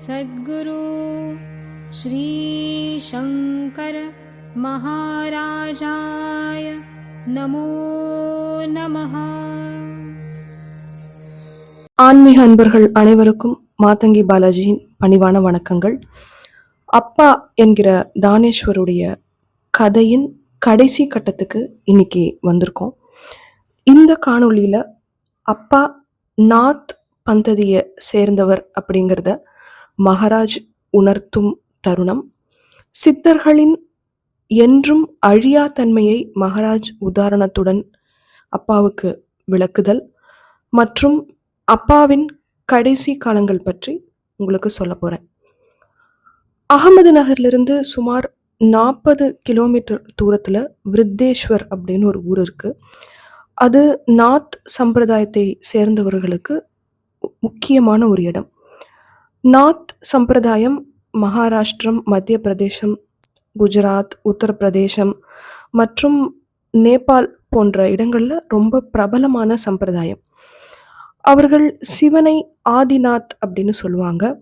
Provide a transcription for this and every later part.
सद्गुरु श्रीशङ्कर महाराजाय नमो नमः ஆன்மீக அன்பர்கள் அனைவருக்கும் மாதங்கி பாலாஜியின் பணிவான வணக்கங்கள் அப்பா என்கிற தானேஸ்வருடைய கதையின் கடைசி கட்டத்துக்கு இன்னைக்கு வந்திருக்கோம் இந்த காணொளியில அப்பா நாத் பந்ததியை சேர்ந்தவர் அப்படிங்கிறத மகாராஜ் உணர்த்தும் தருணம். சித்தர்களின் என்றும் அழியா தன்மையை மகாராஜ் உதாரணத்துடன் அப்பாவுக்கு விளக்குதல் மற்றும் அப்பாவின் கடைசி காலங்கள் பற்றி உங்களுக்கு சொல்ல போகிறேன் அகமது நகர்லிருந்து சுமார் நாற்பது கிலோமீட்டர் தூரத்தில் விருத்தேஸ்வர் அப்படின்னு ஒரு ஊர் இருக்குது அது நாத் சம்பிரதாயத்தை சேர்ந்தவர்களுக்கு முக்கியமான ஒரு இடம். நாத் சம்பிரதாயம் மகாராஷ்டிரம் மத்திய பிரதேசம் குஜராத் உத்தரப்பிரதேசம் மற்றும் நேபாள் போன்ற இடங்களில் ரொம்ப பிரபலமான சம்பிரதாயம். அவர்கள் சிவனை ஆதிநாத் அப்படின்னு சொல்லுவாங்க.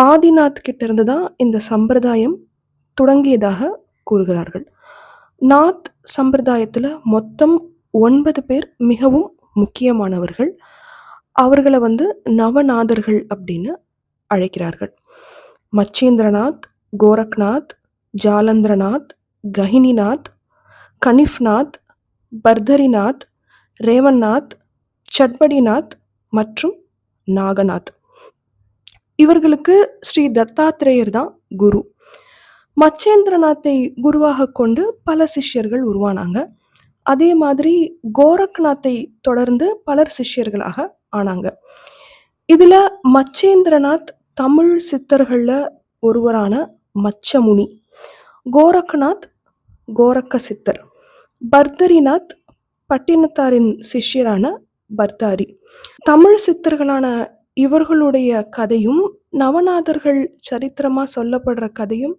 ஆதிநாத் கிட்ட இருந்து தான் இந்த சம்பிரதாயம் தொடங்கியதாக கூறுகிறார்கள். நாத் சம்பிரதாயத்தில் மொத்தம் ஒன்பது பேர் மிகவும் முக்கியமானவர்கள். அவர்களை வந்து நவநாதர்கள் அப்படின்னு அழைக்கிறார்கள். மச்சேந்திரநாத் கோரக்நாத் ஜாலந்திரநாத் கஹினிநாத் கனிஃப்நாத் பர்தரிநாத் ரேவன்நாத் சட்படிநாத் மற்றும் நாகநாத். இவர்களுக்கு ஸ்ரீ தத்தாத்திரேயர் தான் குரு. மச்சேந்திரநாத்தை குருவாக கொண்டு பல சிஷ்யர்கள் உருவானாங்க. அதே மாதிரி கோரக்நாத்தை தொடர்ந்து பலர் சிஷ்யர்களாக ஆனாங்க. இதுல மச்சேந்திரநாத் தமிழ் சித்தர்களில் ஒருவரான மச்சமுனி. கோரக்நாத் கோரக்க சித்தர். பர்தரிநாத் பட்டினத்தாரின் சிஷ்யரான பர்தாரி. தமிழ் சித்தர்களான இவர்களுடைய கதையும் நவநாதர்கள் சரித்திரமாக சொல்லப்படுற கதையும்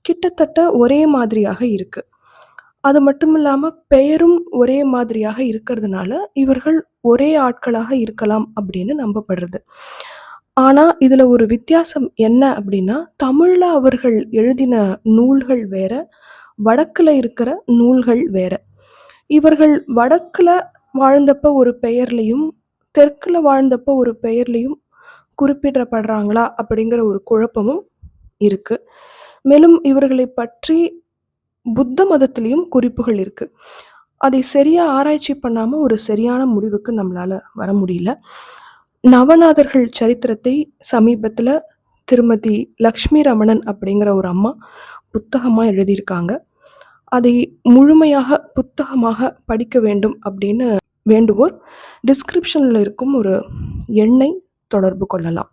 கிட்டத்தட்ட ஒரே மாதிரியாக இருக்கு. அது மட்டும் இல்லாமல் பெயரும் ஒரே மாதிரியாக இருக்கிறதுனால இவர்கள் ஒரே ஆட்களாக இருக்கலாம் அப்படின்னு நம்பப்படுறது. ஆனால் இதில் ஒரு வித்தியாசம் என்ன அப்படின்னா தமிழில் அவர்கள் எழுதின நூல்கள் வேற வடக்கில் இருக்கிற நூல்கள் வேற. இவர்கள் வடக்கில் வாழ்ந்தப்ப ஒரு பெயர்லையும் தெற்கில் வாழ்ந்தப்ப ஒரு பெயர்லையும் குறிப்பிடப்படுறாங்களா அப்படிங்கிற ஒரு குழப்பமும் இருக்குது மேலும் இவர்களை பற்றி புத்த மதத்திலையும் குறிப்புகள் இருக்குது அதை சரியாக ஆராய்ச்சி பண்ணாமல் ஒரு சரியான முடிவுக்கு நம்மளால் வர முடியல. நவநாதர்கள் சரித்திரத்தை சமீபத்தில் திருமதி லக்ஷ்மி ரமணன் அப்படிங்கிற ஒரு அம்மா புத்தகமாக எழுதியிருக்காங்க. அதை முழுமையாக புத்தகமாக படிக்க வேண்டும் அப்படின்னு வேண்டுவோர் டிஸ்கிரிப்ஷனில் இருக்கும் ஒரு எண்ணை தொடர்பு கொள்ளலாம்.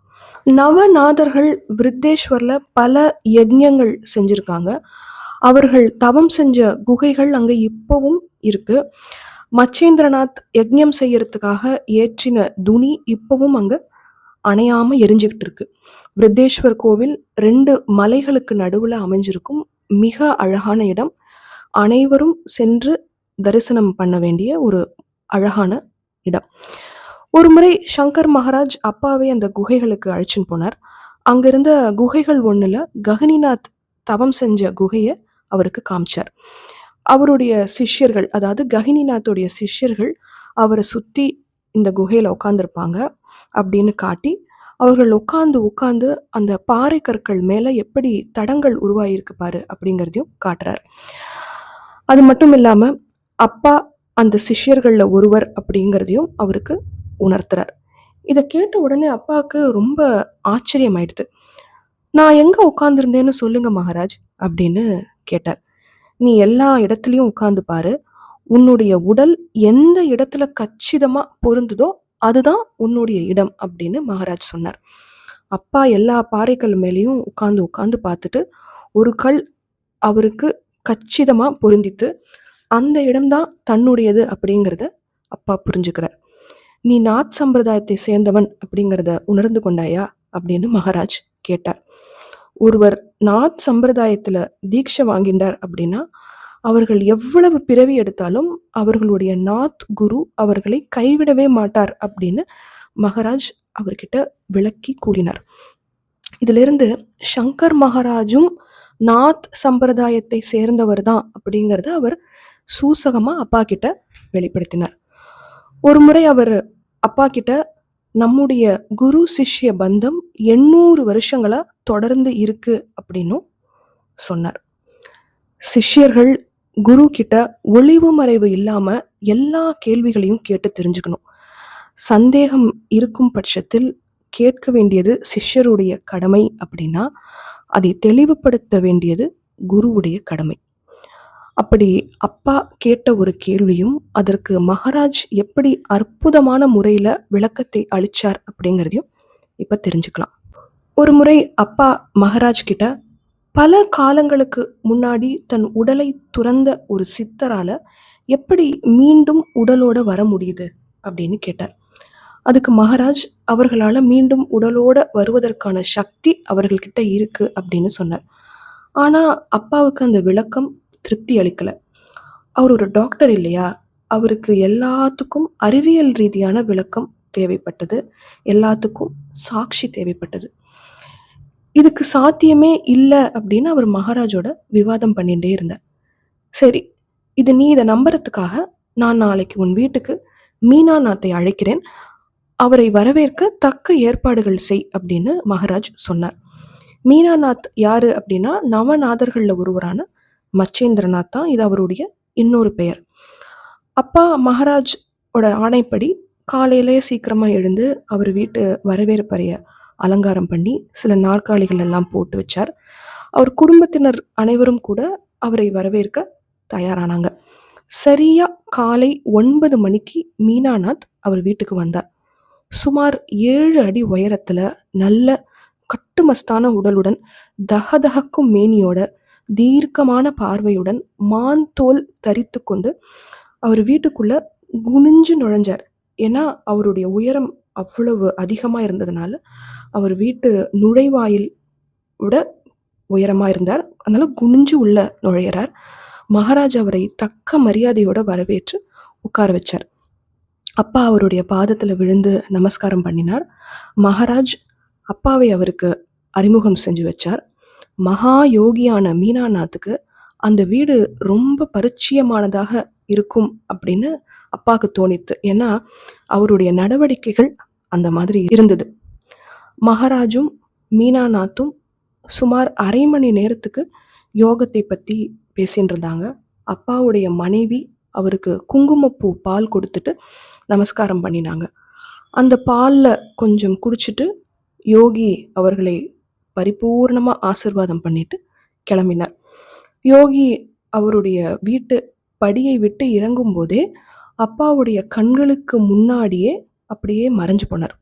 நவநாதர்கள் விருத்தேஸ்வரில் பல யஜ்யங்கள் செஞ்சுருக்காங்க. அவர்கள் தவம் செஞ்ச குகைகள் அங்கே இப்போவும் இருக்குது மச்சேந்திரநாத் யஜ்யம் செய்யறதுக்காக ஏற்றின துணி இப்போவும் அங்க அணையாம எரிஞ்சுக்கிட்டு இருக்கு. விருத்தேஸ்வர் கோவில் ரெண்டு மலைகளுக்கு நடுவுல அமைஞ்சிருக்கும் மிக அழகான இடம். அனைவரும் சென்று தரிசனம் பண்ண வேண்டிய ஒரு அழகான இடம். ஒரு முறை சங்கர் மகாராஜ் அப்பாவை அந்த குகைகளுக்கு அழைச்சின்னு போனார். அங்கிருந்த குகைகள் ஒண்ணுல ககனிநாத் தவம் செஞ்ச குகையை அவருக்கு காமிச்சார். அவருடைய சிஷ்யர்கள் அதாவது ககினிநாத்துடைய சிஷ்யர்கள் அவரை சுற்றி இந்த குகையில் உட்காந்துருப்பாங்க அப்படின்னு காட்டி அவர்கள் உட்காந்து உட்காந்து அந்த பாறை கற்கள் மேலே எப்படி தடங்கள் உருவாகியிருக்கு பாரு அப்படிங்கிறதையும் காட்டுறார். அது மட்டும் இல்லாமல் அப்பா அந்த சிஷ்யர்களில் ஒருவர் அப்படிங்கிறதையும் அவருக்கு உணர்த்துறார். இதை கேட்ட உடனே அப்பாவுக்கு ரொம்ப ஆச்சரியமாயிடுது. நான் எங்கே உட்காந்துருந்தேன்னு சொல்லுங்க மகாராஜ் அப்படின்னு கேட்டார். நீ எல்லா இடத்துலையும் உட்கார்ந்து பாரு. உன்னுடைய உடல் எந்த இடத்துல கச்சிதமா பொருந்துதோ அதுதான் உன்னுடைய இடம் அப்படின்னு மகாராஜ் சொன்னார். அப்பா எல்லா பாறைகள் மேலேயும் உட்கார்ந்து உட்கார்ந்து பார்த்துட்டு ஒரு கல் அவருக்கு கச்சிதமா பொருந்தித்து அந்த இடம்தான் தன்னுடையது அப்படிங்கிறத அப்பா புரிஞ்சுக்கிறார். நீ நாத் சம்பிரதாயத்தை சேர்ந்தவன் அப்படிங்கிறத உணர்ந்து கொண்டாயா அப்படின்னு மகாராஜ் கேட்டார். ஒருவர் நாத் சம்பிரதாயத்தில் தீட்சை வாங்கின்றார் அப்படின்னா அவர்கள் எவ்வளவு பிறவி எடுத்தாலும் அவர்களுடைய நாத் குரு அவர்களை கைவிடவே மாட்டார் அப்படின்னு மகராஜ் அவர்கிட்ட விளக்கி கூறினார். இதிலிருந்து சங்கர் மகாராஜும் நாத் சம்பிரதாயத்தை சேர்ந்தவர் தான் அப்படிங்கிறத அவர் சூசகமாக அப்பா கிட்ட வெளிப்படுத்தினார். ஒரு முறை அவர் அப்பா கிட்ட நம்முடைய குரு சிஷ்ய பந்தம் எண்ணூறு வருஷங்களாக தொடர்ந்து இருக்கு அப்படின்னும் சொன்னார். சிஷ்யர்கள் குரு கிட்ட ஒளிவு மறைவு இல்லாம எல்லா கேள்விகளையும் கேட்டு தெரிஞ்சுக்கணும். சந்தேகம் இருக்கும் பட்சத்தில் கேட்க வேண்டியது சிஷ்யருடைய கடமை அப்படின்னா அதை தெளிவுபடுத்த வேண்டியது குருவுடைய கடமை. அப்படி அப்பா கேட்ட ஒரு கேள்வியும் அதற்கு மகாராஜ் எப்படி அற்புதமான முறையில் விளக்கத்தை அளிச்சார் அப்படிங்கிறதையும் இப்போ தெரிஞ்சுக்கலாம். ஒரு முறை அப்பா மகாராஜ் கிட்ட பல காலங்களுக்கு முன்னாடி தன் உடலை துறந்த ஒரு சித்தரால எப்படி மீண்டும் உடலோட வர முடியுது அப்படின்னு கேட்டார். அதுக்கு மகாராஜ் அவர்களால் மீண்டும் உடலோட வருவதற்கான சக்தி அவர்கள்கிட்ட இருக்கு அப்படின்னு சொன்னார். ஆனால் அப்பாவுக்கு அந்த விளக்கம் திருப்தி அளிக்கலை. அவர் ஒரு டாக்டர் இல்லையா? அவருக்கு எல்லாத்துக்கும் அறிவியல் ரீதியான விளக்கம் தேவைப்பட்டது. எல்லாத்துக்கும் சாட்சி தேவைப்பட்டது. இதுக்கு சாத்தியமே இல்லை அப்படின்னு அவர் மகாராஜோட விவாதம் பண்ணிகிட்டே இருந்தார். சரி இது நீ இதை நம்புறதுக்காக நான் நாளைக்கு உன் வீட்டுக்கு மீனாநாத்தை அழைக்கிறேன். அவரை வரவேற்க தக்க ஏற்பாடுகள் செய் அப்படின்னு மகாராஜ் சொன்னார். மீனாநாத் யாரு அப்படின்னா நவநாதர்களில் ஒருவரான மச்சேந்திரநாத் தான் இது அவருடைய இன்னொரு பெயர். அப்பா மகாராஜ் ஓட ஆணைப்படி காலையிலே சீக்கிரமாக எழுந்து அவர் வீட்டு வரவேற்பறைய அலங்காரம் பண்ணி சில நாற்காலிகள் எல்லாம் போட்டு வச்சார். அவர் குடும்பத்தினர் அனைவரும் கூட அவரை வரவேற்க தயாரானாங்க. சரியா காலை ஒன்பது மணிக்கு மீனாநாத் அவர் வீட்டுக்கு வந்தார். சுமார் ஏழு அடி உயரத்துல நல்ல கட்டுமஸ்தான உடலுடன் தகதகக்கும் மேனியோட தீர்க்கமான பார்வையுடன் மான் தோல் தரித்து கொண்டு அவர் வீட்டுக்குள்ள குனிஞ்சு நுழைஞ்சார். ஏன்னா அவருடைய உயரம் அவ்வளவு அதிகமாக இருந்ததுனால அவர் வீட்டு நுழைவாயில் விட உயரமாக இருந்தார். அதனால குனிஞ்சு உள்ள நுழையிறார். மகாராஜ் அவரை தக்க மரியாதையோட வரவேற்று உட்கார வச்சார். அப்பா அவருடைய பாதத்தில் விழுந்து நமஸ்காரம் பண்ணினார். மகாராஜ் அப்பாவை அவருக்கு அறிமுகம் செஞ்சு வச்சார். மகா யோகியான மீனாநாத்துக்கு அந்த வீடு ரொம்ப பரிச்சயமானதாக இருக்கும் அப்படின்னு அப்பாவுக்கு தோணித்து. ஏன்னா அவருடைய நடவடிக்கைகள் அந்த மாதிரி இருந்தது. மகாராஜும் மீனாநாத்தும் சுமார் அரை மணி நேரத்துக்கு யோகத்தை பற்றி பேசின்னு இருந்தாங்க அப்பாவுடைய மனைவி அவருக்கு குங்குமப்பூ பால் கொடுத்துட்டு நமஸ்காரம் பண்ணினாங்க. அந்த பாலில் கொஞ்சம் குடிச்சிட்டு யோகி அவர்களை பரிபூர்ணமாக ஆசிர்வாதம் பண்ணிட்டு கிளம்பினார். யோகி அவருடைய வீட்டு படியை விட்டு இறங்கும் போதே அப்பாவுடைய கண்களுக்கு முன்னாடியே அப்படியே மறைஞ்சு போனார்.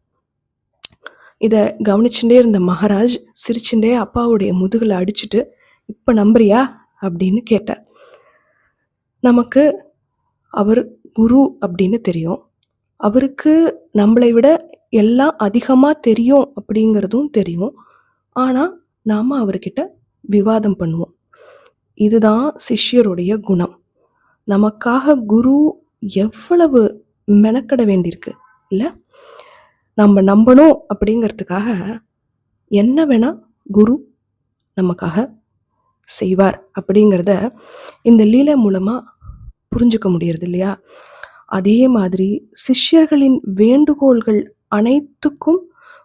இதை கவனிச்சுட்டே இருந்த மகாராஜ் சிரிச்சுட்டே அப்பாவுடைய முதுகில் அடிச்சுட்டு இப்போ நம்புறியா? அப்படின்னு கேட்டார். நமக்கு அவர் குரு அப்படின்னு தெரியும். அவருக்கு நம்மளை விட எல்லாம் அதிகமாக தெரியும் அப்படிங்கிறதும் தெரியும். ஆனால் நாம் அவர்கிட்ட விவாதம் பண்ணுவோம். இதுதான் சிஷ்யருடைய குணம். நமக்காக குரு எவ்வளவு மெனக்கட வேண்டியிருக்கு இல்லை? நம்ம நம்பணும் அப்படிங்கிறதுக்காக என்ன வேணால் குரு நமக்காக செய்வார் அப்படிங்கிறத இந்த லீலை மூலமாக புரிஞ்சுக்க முடியறது இல்லையா? அதே மாதிரி சிஷ்யர்களின் வேண்டுகோள்கள் அனைத்துக்கும்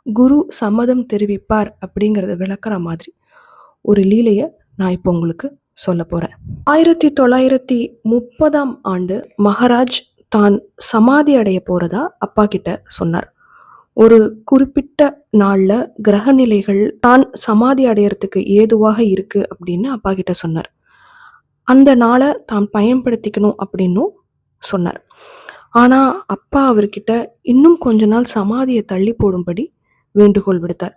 குரு சம்மதம் தெரிவிப்பார் அப்படிங்கிறத விளக்குற மாதிரி ஒரு லீலையை நான் இப்போ உங்களுக்கு சொல்ல போகிறேன் ஆயிரத்தி தொள்ளாயிரத்தி முப்பதாம் ஆண்டு மகாராஜ் தான் சமாதி அடைய போகிறதா அப்பா கிட்ட சொன்னார். ஒரு குறிப்பிட்ட நாளில் கிரக நிலைகள் தான் சமாதி அடையறதுக்கு ஏதுவாக இருக்கு அப்படின்னு அப்பா கிட்ட சொன்னார். அந்த நாளை தான் பயன்படுத்திக்கணும் அப்படின்னும் சொன்னார். ஆனால் அப்பா அவர்கிட்ட இன்னும் கொஞ்ச நாள் சமாதியை தள்ளி போடும்படி வேண்டுகோள் விடுத்தார்.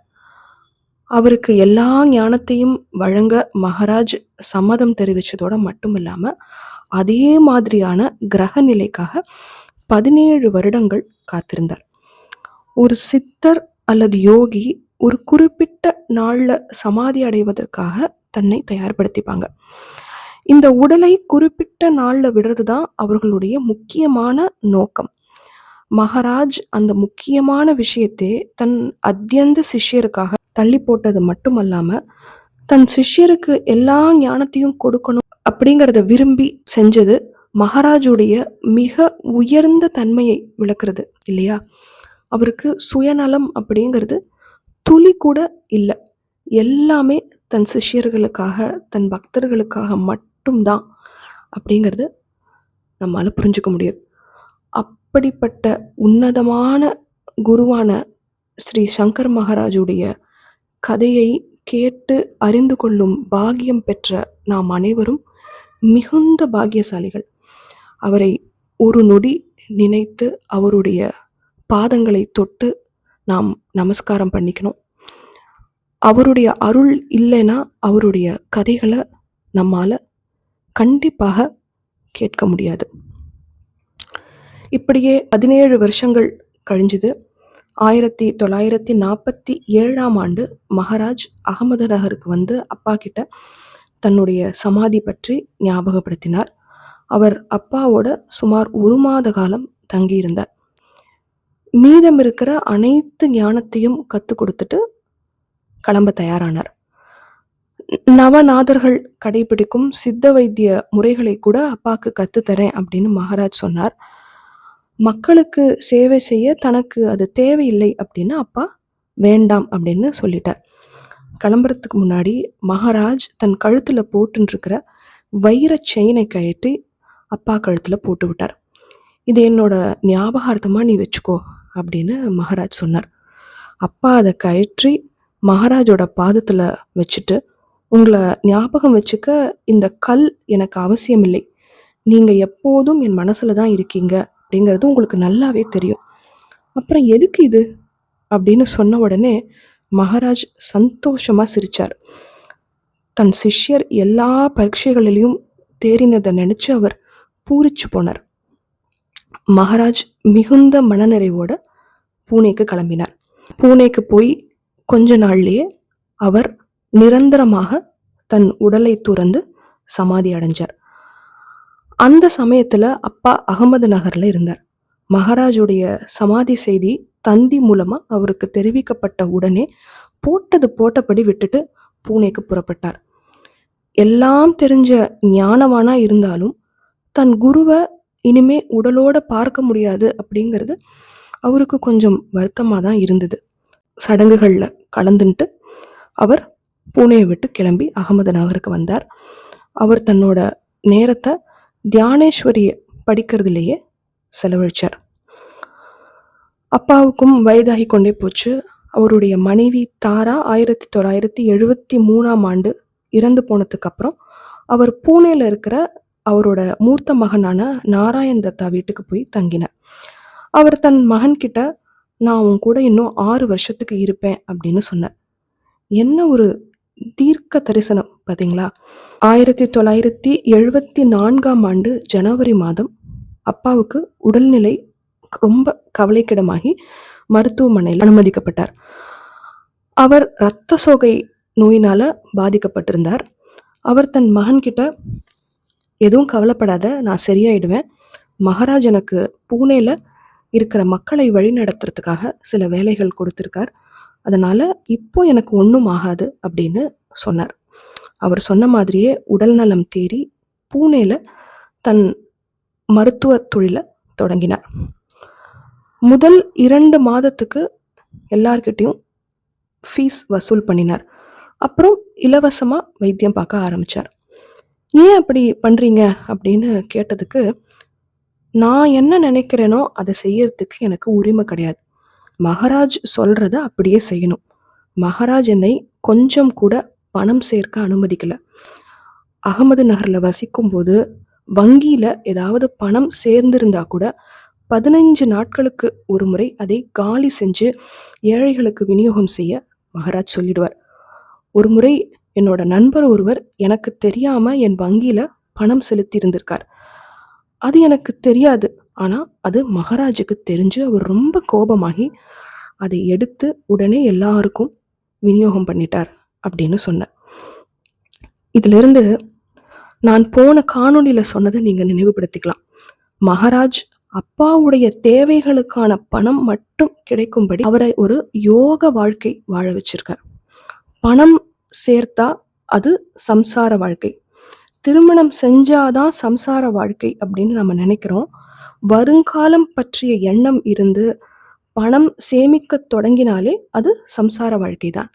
அவருக்கு எல்லா ஞானத்தையும் வழங்க மகாராஜ் சம்மதம் தெரிவிச்சதோட மட்டும் இல்லாம அதே மாதிரியான கிரக நிலைக்காக பதினேழு வருடங்கள் காத்திருந்தார். ஒரு சித்தர் அல்லது யோகி ஒரு குறிப்பிட்ட நாள்ல சமாதி அடைவதற்காக தன்னை தயார்படுத்திப்பாங்க. இந்த உடலை குறிப்பிட்ட நாள்ல விடுறது தான் அவர்களுடைய முக்கியமான நோக்கம். மகாராஜ் அந்த முக்கியமான விஷயத்தை தன் அத்தியந்த சிஷ்யருக்காக தள்ளி போட்டது மட்டுமல்லாம தன் சிஷ்யருக்கு எல்லா ஞானத்தையும் கொடுக்கணும் அப்படிங்கிறத விரும்பி செஞ்சது மகாராஜுடைய மிக உயர்ந்த தன்மையை விளக்குறது இல்லையா? அவருக்கு சுயநலம் அப்படிங்கிறது துளி கூட இல்லை. எல்லாமே தன் சிஷ்யர்களுக்காக தன் பக்தர்களுக்காக மட்டும்தான் அப்படிங்கிறது நம்மளால் புரிஞ்சுக்க முடியும். அப்படிப்பட்ட உன்னதமான குருவான ஸ்ரீ சங்கர் மகாராஜுடைய கதையை கேட்டு அறிந்து கொள்ளும் பாகியம் பெற்ற நாம் அனைவரும் மிகுந்த பாக்கியசாலிகள் அவரை ஒரு நொடி நினைத்து அவருடைய பாதங்களை தொட்டு நாம் நமஸ்காரம் பண்ணிக்கணும். அவருடைய அருள் இல்லைன்னா அவருடைய கதைகளை நம்மால் கண்டிப்பாக கேட்க முடியாது. இப்படியே பதினேழு வருஷங்கள் கழிஞ்சுது. ஆயிரத்தி தொள்ளாயிரத்தி நாற்பத்தி ஏழாம் ஆண்டு மகாராஜ் அகமது நகருக்கு வந்து அப்பா கிட்ட தன்னுடைய சமாதி பற்றி ஞாபகப்படுத்தினார். அவர் அப்பாவோட சுமார் ஒரு மாத காலம் தங்கியிருந்தார். மீதம் இருக்கிற அனைத்து ஞானத்தையும் கற்றுக் கொடுத்துட்டு கிளம்ப தயாரானார். நவநாதர்கள் கடைபிடிக்கும் சித்த வைத்திய முறைகளை கூட அப்பாவுக்கு கற்றுத்தரேன் அப்படின்னு மகாராஜ் சொன்னார். மக்களுக்கு சேவை செய்ய தனக்கு அது தேவையில்லை அப்படின்னு அப்பா வேண்டாம் அப்படின்னு சொல்லிட்டார். கிளம்புறதுக்கு முன்னாடி மகாராஜ் தன் கழுத்தில் போட்டுருக்கிற வைர செயினை கழட்டி அப்பா கழுத்தில் போட்டு விட்டார். இது என்னோட ஞாபகார்த்தமாக நீ வச்சுக்கோ அப்படின்னு மகாராஜ் சொன்னார். அப்பா அதை கழற்றி மகாராஜோட பாதத்தில் வச்சுட்டு உங்களை ஞாபகம் வச்சுக்க இந்த கல் எனக்கு அவசியம் இல்லை நீங்கள் எப்போதும் என் மனசில் தான் இருக்கீங்க. அப்படிங்கிறது உங்களுக்கு நல்லாவே தெரியும். அப்புறம் எதுக்கு இது? அப்படின்னு சொன்ன உடனே மகாராஜ் சந்தோஷமா சிரிச்சார். தன் சிஷ்யர் எல்லா பரீட்சைகளிலையும் தேறினதை நினைச்சு அவர் பூரிச்சு போனார். மகாராஜ் மிகுந்த மனநிறைவோட பூனேக்கு கிளம்பினார். பூனேக்கு போய் கொஞ்ச நாள்லயே அவர் நிரந்தரமாக தன் உடலை துறந்து சமாதி அடைஞ்சார். அந்த சமயத்துல அப்பா அகமது நகர்ல இருந்தார். மகாராஜுடைய சமாதி செய்தி தந்தி மூலமா அவருக்கு தெரிவிக்கப்பட்ட உடனே போட்டது போட்டபடி விட்டுட்டு பூனேக்கு புறப்பட்டார். எல்லாம் தெரிஞ்ச ஞானவானா இருந்தாலும் தன் குருவை இனிமே உடலோட பார்க்க முடியாது அப்படிங்கிறது அவருக்கு கொஞ்சம் வருத்தமாக தான் இருந்தது. சடங்குகளில் கலந்துன்ட்டு அவர் பூனேயை விட்டு கிளம்பி அகமது நகருக்கு வந்தார். அவர் தன்னோட நேரத்தை தியானேஸ்வரியை படிக்கிறதுலேயே செலவழிச்சார். அப்பாவுக்கும் வயதாகி கொண்டே போச்சு. அவருடைய மனைவி தாரா ஆயிரத்தி தொள்ளாயிரத்தி எழுபத்தி மூணாம் ஆண்டு இறந்து போனதுக்கப்புறம் அவர் பூனேல இருக்கிற அவரோட மூத்த மகனான நாராயண் தத்தா வீட்டுக்கு போய் தங்கினார். அவர் தன் மகன்கிட்ட நான் உன் கூட இன்னும் ஆறு வருஷத்துக்கு இருப்பேன் அப்படின்னு சொன்னார். என்ன ஒரு தீர்க்க தரிசனம் பார்த்தீங்களா ஆயிரத்தி தொள்ளாயிரத்தி எழுபத்தி நான்காம் ஆண்டு ஜனவரி மாதம் அப்பாவுக்கு உடல்நிலை ரொம்ப கவலைக்கிடமாகி மருத்துவமனையில் அனுமதிக்கப்பட்டார். அவர் இரத்த சோகை நோயினால் பாதிக்கப்பட்டிருந்தார். அவர் தன் மகன்கிட்ட எதுவும் கவலைப்படாத நான் சரியாயிடுவேன். மகாராஜ் எனக்கு பூனேல இருக்கிற மக்களை வழிநடத்துறதுக்காக சில வேலைகள் கொடுத்துருக்கார். அதனால் இப்போ எனக்கு ஒன்றும் ஆகாது அப்படின்னு சொன்னார். அவர் சொன்ன மாதிரியே உடல்நலம் தேறி பூனேல தன் மருத்துவ தொழிலை தொடங்கினார். முதல் இரண்டு மாதத்துக்கு எல்லார்கிட்டையும் ஃபீஸ் வசூல் பண்ணினார். அப்புறம் இலவசமாக வைத்தியம் பார்க்க ஆரம்பிச்சார். ஏன் அப்படி பண்ணுறீங்க அப்படின்னு கேட்டதுக்கு நான் என்ன நினைக்கிறேனோ அதை செய்யறதுக்கு எனக்கு உரிமை கிடையாது. மகராஜ் சொல்றத அப்படியே செய்யணும். மகராஜ் என்னை கொஞ்சம் கூட பணம் சேர்க்க அனுமதிக்கல. அகமது நகர்ல வசிக்கும் போது வங்கியில ஏதாவது பணம் சேர்ந்திருந்தா கூட பதினைஞ்சு நாட்களுக்கு ஒரு முறை அதை காலி செஞ்சு ஏழைகளுக்கு விநியோகம் செய்ய மகராஜ் சொல்லிடுவார். ஒரு முறை என்னோட நண்பர் ஒருவர் எனக்கு தெரியாம என் வங்கியில பணம் செலுத்தி இருந்திருக்கார் அது எனக்கு தெரியாது. ஆனால் அது மகாராஜுக்கு தெரிஞ்சு அவர் ரொம்ப கோபமாகி அதை எடுத்து உடனே எல்லாருக்கும் விநியோகம் பண்ணிட்டார் அப்படின்னு சொன்னார். இதிலிருந்து நான் போன காணொளியில சொன்னதை நீங்க நினைவுபடுத்திக்கலாம். மகாராஜ் அப்பாவுடைய தேவைகளுக்கான பணம் மட்டும் கிடைக்கும்படி அவரை ஒரு யோக வாழ்க்கை வாழ வச்சிருக்கார். பணம் சேர்த்தா அது சம்சார வாழ்க்கை. திருமணம் செஞ்சாதான் சம்சார வாழ்க்கை அப்படின்னு நம்ம நினைக்கிறோம். வருங்காலம் பற்றிய எண்ணம் இருந்து பணம் சேமிக்க தொடங்கினாலே அது சம்சார வாழ்க்கை தான்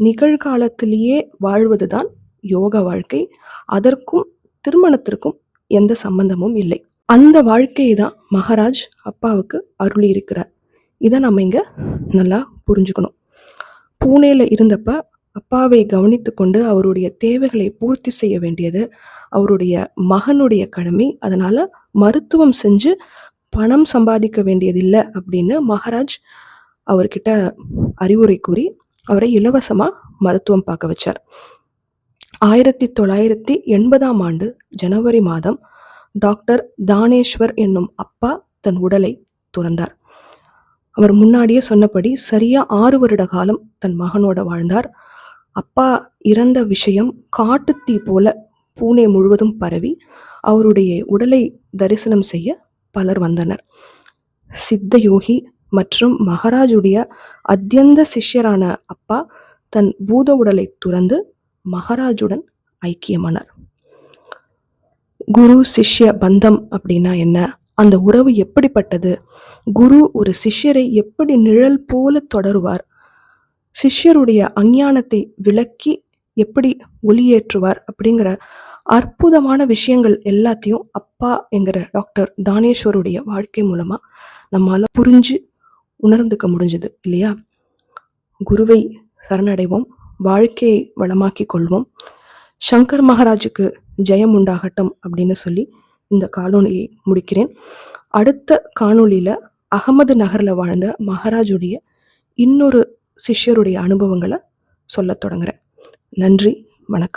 நிகழ்காலத்திலேயே வாழ்வதுதான் யோக வாழ்க்கை. அதற்கும் திருமணத்திற்கும் எந்த சம்பந்தமும் இல்லை. அந்த வாழ்க்கையை தான் மகாராஜ் அப்பாவுக்கு அருளி இருக்கிறார் இதை நம்ம இங்க நல்லா புரிஞ்சுக்கணும். பூனேல இருந்தப்ப அப்பாவை கவனித்து கொண்டு அவருடைய தேவைகளை பூர்த்தி செய்ய வேண்டியது அவருடைய மகனுடைய கடமை. அதனால மருத்துவம் செஞ்சு பணம் சம்பாதிக்க வேண்டியதில்லை அப்படின்னு மகாராஜ் அவர்கிட்ட அறிவுரை கூறி அவரை இலவசமாக மருத்துவம் பார்க்க வச்சார். ஆயிரத்தி தொள்ளாயிரத்தி எண்பதாம் ஆண்டு ஜனவரி மாதம் டாக்டர் தானேஸ்வர் என்னும் அப்பா தன் உடலை துறந்தார். அவர் முன்னாடியே சொன்னபடி சரியா ஆறு வருட காலம் தன் மகனோட வாழ்ந்தார். அப்பா இறந்த விஷயம் காட்டுத்தீ போல பூனே முழுவதும் பரவி அவருடைய உடலை தரிசனம் செய்ய பலர் வந்தனர். சித்த யோகி மற்றும் மகாராஜுடைய அத்தியந்த சிஷ்யரான அப்பா தன் பூத உடலை துறந்து மகாராஜுடன் ஐக்கியமானார். குரு சிஷ்ய பந்தம் அப்படின்னா என்ன? அந்த உறவு எப்படிப்பட்டது? குரு ஒரு சிஷ்யரை எப்படி நிழல் போல தொடருவார்? சிஷ்யருடைய அஞ்ஞானத்தை விளக்கி எப்படி ஒளியேற்றுவார் அப்படிங்கிற அற்புதமான விஷயங்கள் எல்லாத்தையும் அப்பா என்கிற டாக்டர் தானேஸ்வருடைய வாழ்க்கை மூலமாக நம்மால் புரிஞ்சு உணர்ந்துக்க முடிஞ்சது இல்லையா? குருவை சரணடைவோம் வாழ்க்கையை வளமாக்கிக் கொள்வோம். சங்கர் மகாராஜுக்கு ஜெயம் உண்டாகட்டும் அப்படின்னு சொல்லி இந்த காணொலியை முடிக்கிறேன். அடுத்த காணொலியில் அகமது நகரில் வாழ்ந்த மகாராஜுடைய இன்னொரு சிஷ்யருடைய அனுபவங்களை சொல்ல தொடங்குறேன். நன்றி வணக்கம்.